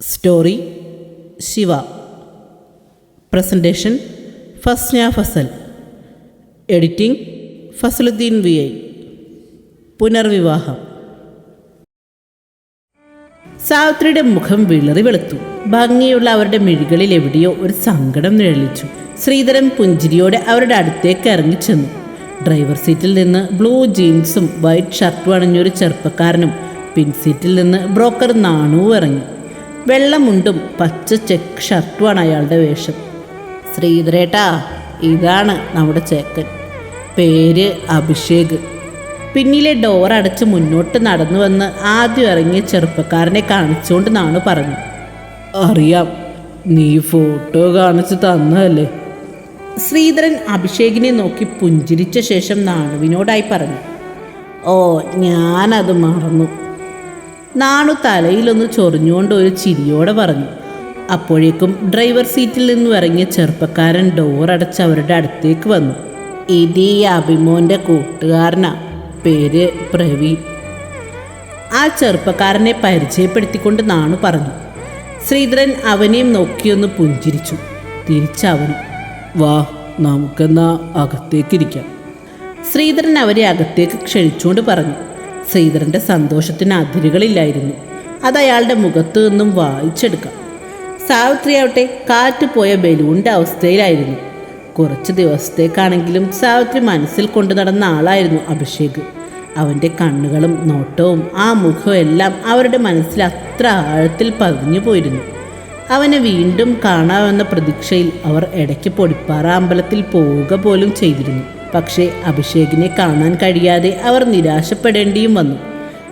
Story Shiva presentation Fasna Fasal editing Fasaluddin V I പുനർവിവാഹം സാവിത്രിയുടെ മുഖം വിളറി വെളുത്തു. ഭംഗിയുള്ള അവരുടെ മിഴികളിൽ എവിടെയോ ഒരു സങ്കടം നിഴലിച്ചു. ശ്രീധരൻ പുഞ്ചിരിയോടെ അവരുടെ അടുത്തേക്ക് ഇറങ്ങിച്ചെന്നു ഡ്രൈവർ സീറ്റിൽ നിന്ന് ബ്ലൂ ജീൻസും വൈറ്റ് ഷർട്ടും അണിഞ്ഞൊരു ചെറുപ്പക്കാരനും പിൻ സീറ്റിൽ നിന്ന് ബ്രോക്കർ നാണുവും ഇറങ്ങി. വെള്ളമുണ്ടും പച്ച ചെക്ക് ഷർട്ടുമാണ് അയാളുടെ വേഷം. ശ്രീധരേട്ടാ ഇതാണ് നമ്മുടെ ചേക്കൻ. പേര് അഭിഷേക്. പിന്നിലെ ഡോർ അടച്ച് മുന്നോട്ട് നടന്നു വന്ന് ആദ്യം ഇറങ്ങിയ ചെറുപ്പക്കാരനെ കാണിച്ചുകൊണ്ട് നാണു പറഞ്ഞു. അറിയാം നീ ഫോട്ടോ കാണിച്ച് തന്നതല്ലേ? ശ്രീധരൻ അഭിഷേകിനെ നോക്കി പുഞ്ചിരിച്ച ശേഷം നാണുവിനോടായി പറഞ്ഞു ഓ ഞാനത് മറന്നു. നാണു തലയിലൊന്ന് ചൊറിഞ്ഞുകൊണ്ട് ഒരു ചിരിയോടെ പറഞ്ഞു അപ്പോഴേക്കും ഡ്രൈവർ സീറ്റിൽ നിന്നും ഇറങ്ങിയ ചെറുപ്പക്കാരൻ ഡോർ അടച്ച് അവരുടെ അടുത്തേക്ക് വന്നു. ഇത് ഈ അഭിമോന്റെ കൂട്ടുകാരനാ പേര് പ്രവീൺ ആ ചെറുപ്പക്കാരനെ പരിചയപ്പെടുത്തിക്കൊണ്ട് നാണു പറഞ്ഞു ശ്രീധരൻ അവനെയും നോക്കിയൊന്ന് പുഞ്ചിരിച്ചു തിരിച്ചവനും. വാ നമുക്കെന്നാ അകത്തേക്കിരിക്കാം. ശ്രീധരൻ അവരെ അകത്തേക്ക് ക്ഷണിച്ചുകൊണ്ട് പറഞ്ഞു. ശ്രീധരന്റെ സന്തോഷത്തിന് അതിരുകളില്ലായിരുന്നു. അത് അയാളുടെ മുഖത്തു നിന്നും വായിച്ചെടുക്കാം. സാവിത്രിയാവട്ടെ കാറ്റ് പോയ ബലൂണിന്റെ അവസ്ഥയിലായിരുന്നു. കുറച്ച് ദിവസത്തേക്കാണെങ്കിലും സാവിത്രി മനസ്സിൽ കൊണ്ടു നടന്ന ആളായിരുന്നു അഭിഷേക്. അവന്റെ കണ്ണുകളും നോട്ടവും ആ മുഖവും എല്ലാം അവരുടെ മനസ്സിൽ അത്ര ആഴത്തിൽ പതിഞ്ഞു പോയിരുന്നു അവനെ വീണ്ടും കാണാമെന്ന പ്രതീക്ഷയിൽ അവർ ഇടയ്ക്ക് പൊടിപ്പാറ അമ്പലത്തിൽ പോവുക പോലും ചെയ്തിരുന്നു. പക്ഷേ അഭിഷേകിനെ കാണാൻ കഴിയാതെ അവർ നിരാശപ്പെടേണ്ടിയും വന്നു.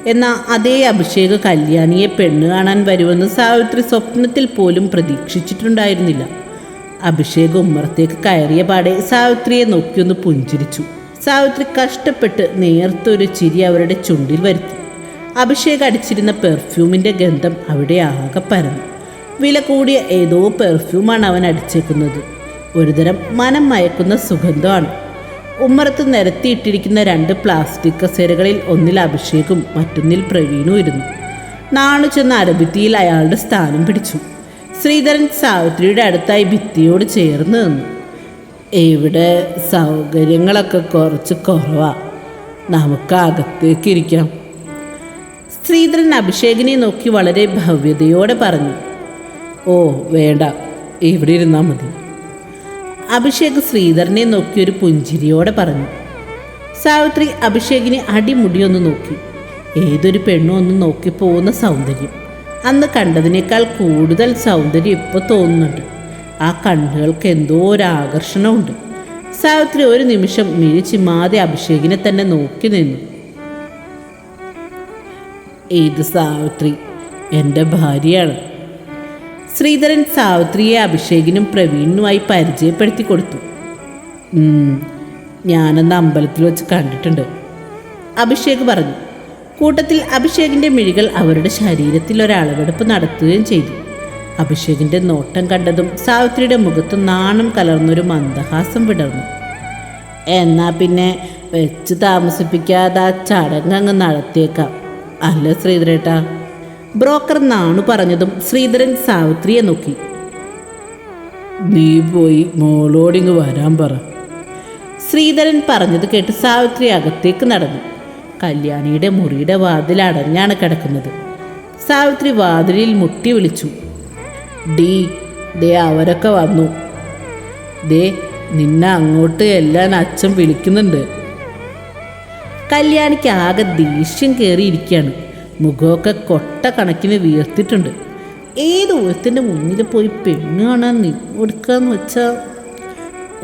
എന്നാൽ അതേ അഭിഷേക് കല്യാണിയെ പെണ്ണ് കാണാൻ വരുമെന്ന് സാവിത്രി സ്വപ്നത്തിൽ പോലും പ്രതീക്ഷിച്ചിട്ടുണ്ടായിരുന്നില്ല. അഭിഷേക് ഉമ്മറത്തേക്ക് കയറിയ പാടെ സാവിത്രിയെ നോക്കിയൊന്ന് പുഞ്ചിരിച്ചു. സാവിത്രി കഷ്ടപ്പെട്ട് നേർത്തൊരു ചിരി അവരുടെ ചുണ്ടിൽ വരുത്തി. അഭിഷേക് അടിച്ചിരുന്ന പെർഫ്യൂമിന്റെ ഗന്ധം അവിടെ ആകെ പരന്നു. വില കൂടിയ ഏതോ പെർഫ്യൂമാണ് അവൻ അടിച്ചേക്കുന്നത്. ഒരുതരം മനം മയക്കുന്ന സുഗന്ധമാണ്. ഉമ്മറത്ത് നിരത്തിയിട്ടിരിക്കുന്ന രണ്ട് പ്ലാസ്റ്റിക് കസേരകളിൽ ഒന്നിൽ അഭിഷേകും മറ്റൊന്നിൽ പ്രവീണും ഇരുന്നു. നാണു ചെന്ന അരഭിത്തിയിൽ അയാളുടെ സ്ഥാനം പിടിച്ചു. ശ്രീധരൻ സാവിത്രിയുടെ അടുത്തായി ഭിത്തിയോട് ചേർന്ന് നിന്നു. ഇവിടെ സൗകര്യങ്ങളൊക്കെ കുറച്ച് കുറവാ. നമുക്ക് ശ്രീധരൻ അഭിഷേകിനെ നോക്കി വളരെ ഭവ്യതയോടെ പറഞ്ഞു. ഓ വേണ്ട. ഇവിടെ ഇരുന്നാൽ മതി. അഭിഷേക് ശ്രീധരനെ നോക്കി ഒരു പുഞ്ചിരിയോടെ പറഞ്ഞു. സാവിത്രി അഭിഷേകിനെ അടിമുടിയൊന്ന് നോക്കി. ഏതൊരു പെണ്ണും ഒന്ന് നോക്കി പോകുന്ന സൗന്ദര്യം. അന്ന് കണ്ടതിനേക്കാൾ കൂടുതൽ സൗന്ദര്യം ഇപ്പോൾ തോന്നുന്നുണ്ട്. ആ കണ്ണുകൾക്ക് എന്തോ ഒരു ആകർഷണമുണ്ട്. സാവിത്രി ഒരു നിമിഷം മിഴിച്ചിമാതെ അഭിഷേകിനെ തന്നെ നോക്കി നിന്നു. ഇത് സാവിത്രി എന്റെ ഭാര്യയാണ്. ശ്രീധരൻ സാവിത്രിയെ അഭിഷേകിനും പ്രവീണിനുമായി പരിചയപ്പെടുത്തി കൊടുത്തു. "ഉം, ഞാനന്ന് അമ്പലത്തിൽ വെച്ച് കണ്ടിട്ടുണ്ട്. അഭിഷേക് പറഞ്ഞു കൂട്ടത്തിൽ അഭിഷേകിന്റെ മിഴികൾ അവരുടെ ശരീരത്തിൽ ഒരളവെടുപ്പ് നടത്തുകയും ചെയ്തു. അഭിഷേകിന്റെ നോട്ടം കണ്ടതും സാവിത്രിയുടെ മുഖത്ത് നാണം കലർന്നൊരു മന്ദഹാസം വിടർന്നു. എന്നാ പിന്നെ വെച്ച് താമസിപ്പിക്കാതെ ആ ചടങ്ങ് അങ്ങ് നടത്തിയേക്കാം. അല്ല ശ്രീധരേട്ടാ? ബ്രോക്കർ നാണു പറഞ്ഞതും ശ്രീധരൻ സാവിത്രിയെ നോക്കി. നീ പോയി മോളോടിങ്ങ് വരാൻ പറ. ശ്രീധരൻ പറഞ്ഞത് കേട്ട് സാവിത്രി അകത്തേക്ക് നടന്നു. കല്യാണിയുടെ മുറിയുടെ വാതിൽ അടഞ്ഞാണ് കിടക്കുന്നത്. സാവിത്രി വാതിലിൽ മുട്ടി വിളിച്ചു. ഡീ ദേ അവരൊക്കെ വന്നു. ദേ നിന്നെ അങ്ങോട്ട് എല്ലാം അച്ഛൻ വിളിക്കുന്നുണ്ട്. കല്യാണിക്ക് ആകെ ദേഷ്യം കയറിയിരിക്കുകയാണ് മുഖമൊക്കെ കൊട്ട കണക്കിന് വീർത്തിട്ടുണ്ട്. ഏത് ഊഴത്തിന്റെ മുന്നിൽ പോയി പെണ്ണ് കാണാൻ കൊടുക്കാന്ന് വെച്ചാൽ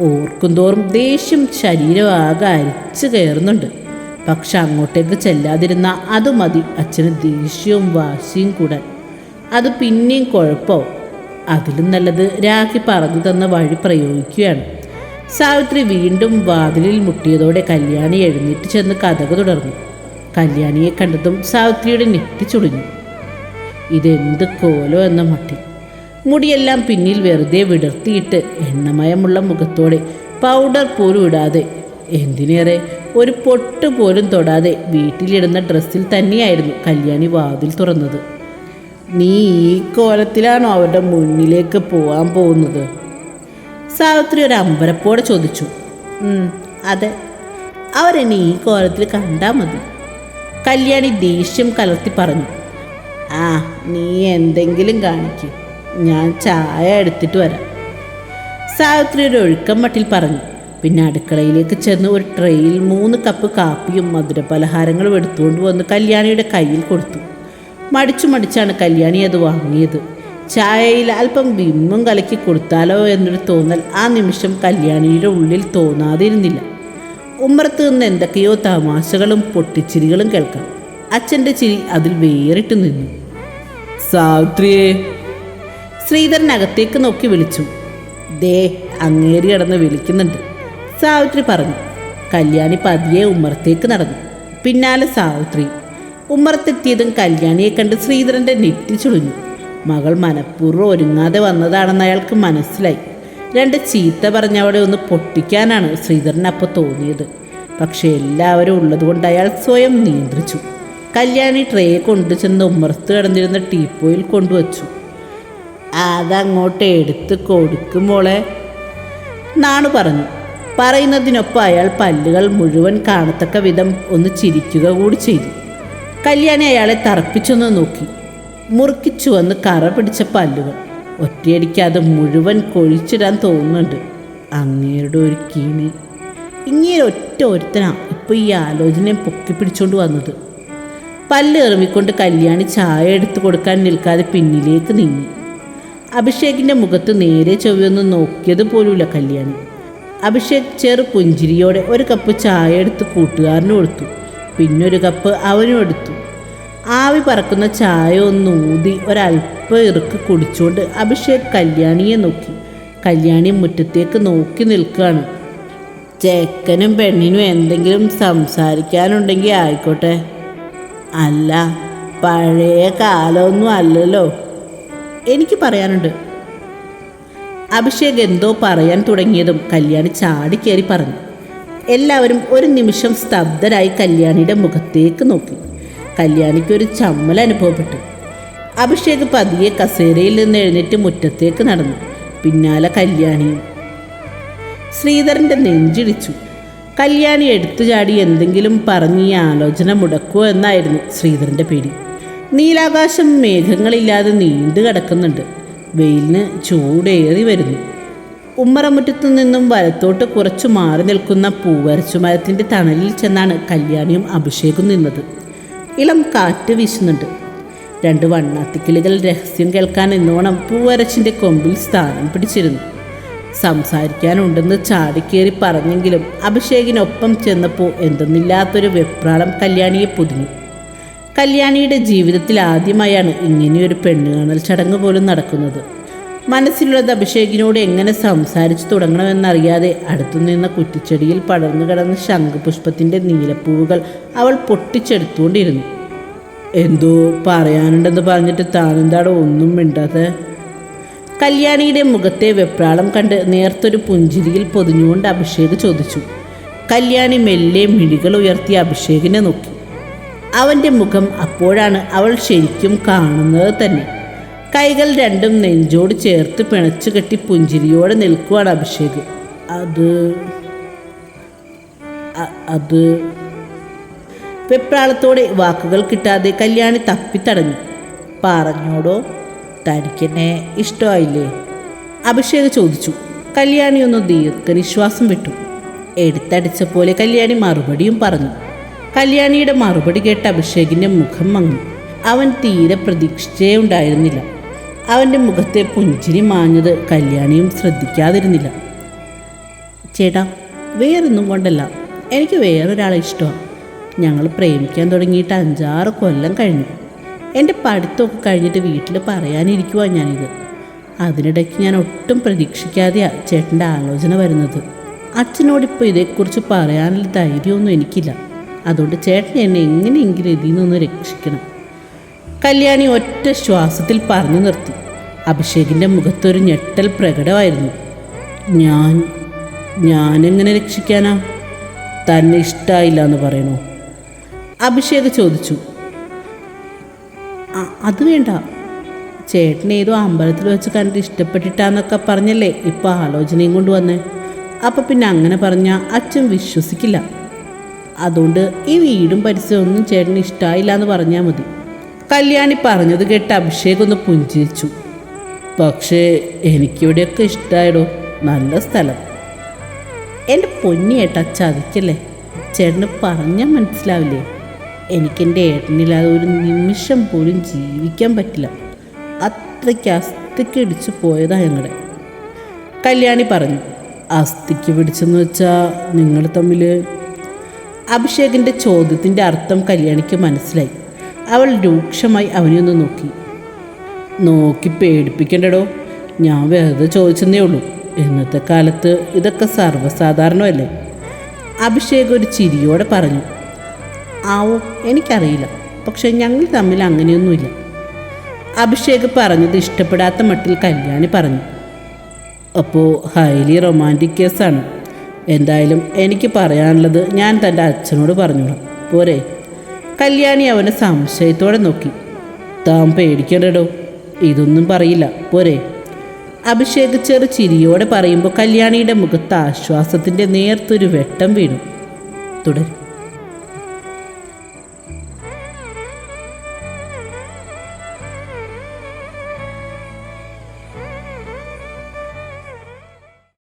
ഓർക്കും തോറും ദേഷ്യം ശരീരം ആകെ അരിച്ചു കയറുന്നുണ്ട്. പക്ഷെ അങ്ങോട്ടേക്ക് ചെല്ലാതിരുന്ന അത് മതി. അച്ഛന് ദേഷ്യവും വാശിയും കൂടാൻ. അത് പിന്നെയും കുഴപ്പമാവും അതിലും നല്ലത് രാഖി പറഞ്ഞു തന്ന വഴി പ്രയോഗിക്കുകയാണ്. സാവിത്രി വീണ്ടും വാതിലിൽ മുട്ടിയതോടെ കല്യാണി എഴുന്നേറ്റ് ചെന്ന് കഥക് തുടർന്നു. കല്യാണിയെ കണ്ടതും സാവിത്രിയുടെ നെറ്റി ചുളിഞ്ഞു. ഇതെന്ത് കോലോ എന്ന മട്ടി മുടിയെല്ലാം പിന്നിൽ വെറുതെ വിടർത്തിയിട്ട് എണ്ണമയമുള്ള മുഖത്തോടെ പൗഡർ പോലും ഇടാതെ എന്തിനേറെ ഒരു പൊട്ട് പോലും തൊടാതെ വീട്ടിലിടുന്ന ഡ്രസ്സിൽ തന്നെയായിരുന്നു കല്യാണി വാതിൽ തുറന്നത്. നീ ഈ കോലത്തിലാണോ അവരുടെ മുന്നിലേക്ക് പോവാൻ പോകുന്നത്? സാവിത്രി ഒരു അമ്പരപ്പോടെ ചോദിച്ചു. അതെ. അവരെന്നെ ഈ കോലത്തിൽ കണ്ടാൽ മതി. കല്യാണി ദേഷ്യം കലർത്തി പറഞ്ഞു ആ നീ എന്തെങ്കിലും കാണിക്കൂ. ഞാൻ ചായ എടുത്തിട്ട് വരാം. സാവിത്രി ഒരു ഒഴുക്കം മട്ടിൽ പറഞ്ഞു പിന്നെ അടുക്കളയിലേക്ക് ചെന്ന് ഒരു ട്രെയിൽ മൂന്ന് കപ്പ് കാപ്പിയും മധുരപലഹാരങ്ങളും എടുത്തുകൊണ്ട് വന്ന് കല്യാണിയുടെ കയ്യിൽ കൊടുത്തു. മടിച്ചു മടിച്ചാണ് കല്യാണി അത് വാങ്ങിയത്. ചായയിൽ അല്പം ബിമ്മും കലക്കി കൊടുത്താലോ എന്നൊരു തോന്നൽ ആ നിമിഷം കല്യാണിയുടെ ഉള്ളിൽ തോന്നാതിരുന്നില്ല. ഉമ്മറത്ത് നിന്ന് എന്തൊക്കെയോ തമാശകളും പൊട്ടിച്ചിരികളും കേൾക്കാം. അച്ഛന്റെ ചിരി അതിൽ വേറിട്ട് നിന്നു. സാവിത്രിയെ. ശ്രീധരൻ അകത്തേക്ക് നോക്കി വിളിച്ചു. ദേ അങ്ങേറി കടന്ന് വിളിക്കുന്നുണ്ട്. സാവിത്രി പറഞ്ഞു. കല്യാണി പതിയെ ഉമ്മറത്തേക്ക് നടന്നു. പിന്നാലെ സാവിത്രി. ഉമ്മറത്തെത്തിയതും കല്യാണിയെ കണ്ട് ശ്രീധരന്റെ നെറ്റി ചുളിഞ്ഞു. മകൾ മനഃപൂർവം ഒരുങ്ങാതെ വന്നതാണെന്ന് അയാൾക്ക് മനസ്സിലായി. രണ്ട് ചീത്ത പറഞ്ഞ അവിടെ ഒന്ന് പൊട്ടിക്കാനാണ് ശ്രീധരനപ്പോൾ തോന്നിയത്. പക്ഷേ എല്ലാവരും ഉള്ളതുകൊണ്ട് അയാൾ സ്വയം നിയന്ത്രിച്ചു. കല്യാണി ട്രേ കൊണ്ടു ചെന്ന് ഉമ്മർത്ത് കിടന്നിരുന്ന ടീപ്പോയിൽ കൊണ്ടുവച്ചു. അതങ്ങോട്ട് എടുത്ത് കൊടുക്കുമ്പോളെ നാണു പറഞ്ഞു. പറയുന്നതിനൊപ്പം അയാൾ പല്ലുകൾ മുഴുവൻ കാണത്തക്ക വിധം ഒന്ന് ചിരിക്കുക കൂടി ചെയ്തു. കല്യാണി അയാളെ തറപ്പിച്ചൊന്ന് നോക്കി. മുറുക്കിച്ചു വന്ന് കറ പിടിച്ച പല്ലുകൾ. ഒറ്റയടിക്ക് അത് മുഴുവൻ കൊഴിച്ചിടാൻ തോന്നുന്നുണ്ട്. അങ്ങയുടെ ഒരു കീണി. ഇങ്ങനെ ഒറ്റ ഒരുത്തനാ ഇപ്പോൾ ഈ ആലോചനയും പൊക്കി പിടിച്ചുകൊണ്ട് വന്നത്. പല്ല് എറിമിക്കൊണ്ട് കല്യാണി ചായ എടുത്തു കൊടുക്കാൻ നിൽക്കാതെ പിന്നിലേക്ക് നീങ്ങി. അഭിഷേകിന്റെ മുഖത്ത് നേരെ ചൊവ്വൊന്നും നോക്കിയത് പോലുമില്ല കല്യാണി. അഭിഷേക് ചെറു പുഞ്ചിരിയോടെ ഒരു കപ്പ് ചായ എടുത്ത് കൂട്ടുകാരനും കൊടുത്തു. പിന്നൊരു കപ്പ് അവനും എടുത്തു. ആവി പറക്കുന്ന ചായ ഒന്ന് ഊതി ഒരല്പം ഇറുക്ക് കുടിച്ചുകൊണ്ട് അഭിഷേക് കല്യാണിയെ നോക്കി. കല്യാണി മുറ്റത്തേക്ക് നോക്കി നിൽക്കുകയാണ് ചേക്കനും പെണ്ണിനും എന്തെങ്കിലും സംസാരിക്കാനുണ്ടെങ്കിൽ ആയിക്കോട്ടെ. അല്ല പഴയ കാലമൊന്നും അല്ലല്ലോ. എനിക്ക് പറയാനുണ്ട്. അഭിഷേക് എന്തോ പറയാൻ തുടങ്ങിയതും കല്യാണി ചാടിക്കേറി പറഞ്ഞു. എല്ലാവരും ഒരു നിമിഷം സ്തബ്ധരായി കല്യാണിയുടെ മുഖത്തേക്ക് നോക്കി. കല്യാണിക്ക് ഒരു ചമ്മൽ അനുഭവപ്പെട്ടു. അഭിഷേക് പതിയെ കസേരയിൽ നിന്ന് എഴുന്നേറ്റ് മുറ്റത്തേക്ക് നടന്നു. പിന്നാലെ കല്യാണിയും. ശ്രീധരന്റെ നെഞ്ചിടിച്ചു. കല്യാണി എടുത്തു ചാടി എന്തെങ്കിലും പറഞ്ഞ് ഈ ആലോചന മുടക്കുമോ എന്നായിരുന്നു ശ്രീധരന്റെ പേടി. നീലാകാശം മേഘങ്ങളില്ലാതെ നീണ്ടു കിടക്കുന്നുണ്ട്. വെയിലിന് ചൂടേറി വരുന്നു. ഉമ്മറമുറ്റത്തു നിന്നും വലത്തോട്ട് കുറച്ചു മാറി നിൽക്കുന്ന പൂവരച്ചു മരത്തിന്റെ തണലിൽ ചെന്നാണ് കല്യാണിയും അഭിഷേകും നിന്നത്. ഇളം കാറ്റ് വീശുന്നുണ്ട്. രണ്ട് വണ്ണാത്തിക്കിളികൾ രഹസ്യം കേൾക്കാൻ എന്നോണം പൂവരച്ചിന്റെ കൊമ്പിൽ സ്ഥാനം പിടിച്ചിരുന്നു. സംസാരിക്കാനുണ്ടെന്ന് ചാടിക്കേറി പറഞ്ഞെങ്കിലും അഭിഷേകിനൊപ്പം ചെന്നപ്പോൾ എന്തെന്നില്ലാത്തൊരു വെപ്രാളം കല്യാണിയെ പൊതിഞ്ഞു. കല്യാണിയുടെ ജീവിതത്തിൽ ആദ്യമായാണ് ഇങ്ങനെയൊരു പെണ്ണുകാണൽ ചടങ്ങ് പോലും നടക്കുന്നത്. മനസ്സിലുള്ളത് അഭിഷേകിനോട് എങ്ങനെ സംസാരിച്ചു തുടങ്ങണമെന്നറിയാതെ അടുത്തുനിന്ന കുറ്റിച്ചെടിയിൽ പടർന്നു കിടന്ന ശംഖുപുഷ്പത്തിന്റെ നീലപ്പൂവുകൾ അവൾ പൊട്ടിച്ചെടുത്തുകൊണ്ടിരുന്നു. എന്തോ പറയാനുണ്ടെന്ന് പറഞ്ഞിട്ട് താനെന്താടോ ഒന്നും മിണ്ടാതെ? കല്യാണിയുടെ മുഖത്തെ വെപ്രാളം കണ്ട് നേർത്തൊരു പുഞ്ചിരിയിൽ പൊതിഞ്ഞുകൊണ്ട് അഭിഷേക് ചോദിച്ചു. കല്യാണി മെല്ലെ മിഴികൾ ഉയർത്തി അഭിഷേകിനെ നോക്കി. അവന്റെ മുഖം അപ്പോഴാണ് അവൾ ശരിക്കും കാണുന്നത് തന്നെ. കൈകൾ രണ്ടും നെഞ്ചോട് ചേർത്ത് പിണച്ചു കെട്ടി പുഞ്ചിരിയോടെ നിൽക്കുവാണ് അഭിഷേക്. അത് അത്. വെപ്രാളത്തോടെ വാക്കുകൾ കിട്ടാതെ കല്യാണി തപ്പിത്തടഞ്ഞു. പറഞ്ഞോടോ? തനിക്കെന്നെ ഇഷ്ടമായില്ലേ? അഭിഷേക് ചോദിച്ചു. കല്യാണി ഒന്ന് ദീർഘനിശ്വാസം വിട്ടു. എടുത്തടിച്ച പോലെ കല്യാണി മറുപടിയും പറഞ്ഞു. കല്യാണിയുടെ മറുപടി കേട്ട് അഭിഷേകിന്റെ മുഖം മങ്ങി. അവൻ തീരെ പ്രതീക്ഷിച്ചേ ഉണ്ടായിരുന്നില്ല. അവന്റെ മുഖത്തെ പുഞ്ചിരി മാഞ്ഞത് കല്യാണിയും ശ്രദ്ധിക്കാതിരുന്നില്ല. ചേട്ടാ വേറൊന്നും കൊണ്ടല്ല. എനിക്ക് വേറൊരാളെ ഇഷ്ടമാണ് ഞങ്ങൾ പ്രേമിക്കാൻ തുടങ്ങിയിട്ട് അഞ്ചാറ് കൊല്ലം കഴിഞ്ഞു. എന്റെ പഠിത്തമൊക്കെ കഴിഞ്ഞിട്ട് വീട്ടിൽ പറയാനിരിക്കുവാണ് ഞാനിത്. അതിനിടയ്ക്ക് ഞാൻ ഒട്ടും പ്രതീക്ഷിക്കാതെയാണ് ചേട്ടന്റെ ആലോചന വരുന്നത്. അച്ഛനോടിപ്പോൾ ഇതേക്കുറിച്ച് പറയാനുള്ള ധൈര്യമൊന്നും എനിക്കില്ല. അതുകൊണ്ട് ചേട്ടൻ എന്നെ എങ്ങനെയെങ്കിലും ഇതിൽ നിന്ന് രക്ഷിക്കണം. കല്യാണി ഒറ്റ ശ്വാസത്തിൽ പറഞ്ഞു നിർത്തി. അഭിഷേകിന്റെ മുഖത്തൊരു ഞെട്ടൽ പ്രകടമായിരുന്നു. ഞാൻ ഞാനെങ്ങനെ രക്ഷിക്കാനാ? തന്നെ ഇഷ്ടമായില്ല എന്ന് പറയണോ? അഭിഷേക് ചോദിച്ചു. "അ- അത് വേണ്ട. ചേട്ടൻ ഏതോ അമ്പലത്തിൽ വെച്ച് കണ്ടിട്ട് ഇഷ്ടപ്പെട്ടിട്ടാന്നൊക്കെ പറഞ്ഞല്ലേ ഇപ്പോൾ ആലോചനയും കൊണ്ട് വന്നേ. അപ്പം പിന്നെ അങ്ങനെ പറഞ്ഞാൽ അച്ഛൻ വിശ്വസിക്കില്ല. അതുകൊണ്ട് ഈ വീടും പരിസരവും ഒന്നും ചേട്ടന് ഇഷ്ടമായില്ല എന്ന് പറഞ്ഞാൽ മതി. കല്യാണി പറഞ്ഞത് കേട്ട് അഭിഷേക് ഒന്ന് പുഞ്ചിരിച്ചു. പക്ഷേ എനിക്കിവിടെയൊക്കെ ഇഷ്ടമായിടോ നല്ല സ്ഥലം. എന്റെ പൊന്നിയേട്ടാ ചതിക്കല്ലേ? ചേട്ടന് പറഞ്ഞാൽ മനസ്സിലാവില്ലേ? എനിക്കെന്റെ ഏട്ടനില്ലാതെ ഒരു നിമിഷം പോലും ജീവിക്കാൻ പറ്റില്ല. അത്രയ്ക്ക് അസ്ഥിക്ക് ഇടിച്ചു പോയതാണ് ഞങ്ങളുടെ കല്യാണി പറഞ്ഞു അസ്ഥിക്ക് പിടിച്ചെന്ന് വെച്ചാൽ നിങ്ങൾ തമ്മിൽ അഭിഷേകിന്റെ ചോദ്യത്തിന്റെ അർത്ഥം കല്യാണിക്ക് മനസ്സിലായി. അവൾ രൂക്ഷമായി അവനെ ഒന്ന് നോക്കി. നോക്കി പേടിപ്പിക്കണ്ടടോ? ഞാൻ വെറുതെ ചോദിച്ചെന്നേ ഉള്ളൂ. ഇന്നത്തെ കാലത്ത് ഇതൊക്കെ സർവസാധാരണമല്ലേ? അഭിഷേക് ഒരു ചിരിയോടെ പറഞ്ഞു. ആവോ എനിക്കറിയില്ല. പക്ഷെ ഞങ്ങൾ തമ്മിൽ അങ്ങനെയൊന്നുമില്ല. അഭിഷേക് പറഞ്ഞത് ഇഷ്ടപ്പെടാത്ത മട്ടിൽ കല്യാണി പറഞ്ഞു. അപ്പോൾ ഹൈലി റൊമാന്റിക് കേസാണ്. എന്തായാലും എനിക്ക് പറയാനുള്ളത് ഞാൻ തന്റെ അച്ഛനോട് പറഞ്ഞോളാം. പോരെ. കല്യാണി അവനെ സംശയത്തോടെ നോക്കി. താൻ പേടിക്കണ്ടടോ? ഇതൊന്നും പറയില്ല. പോരെ. അഭിഷേക് ചെറു ചിരിയോടെ പറയുമ്പോൾ കല്യാണിയുടെ മുഖത്ത് ആശ്വാസത്തിന്റെ നേർത്തൊരു വെട്ടം വീണു. തുടരും.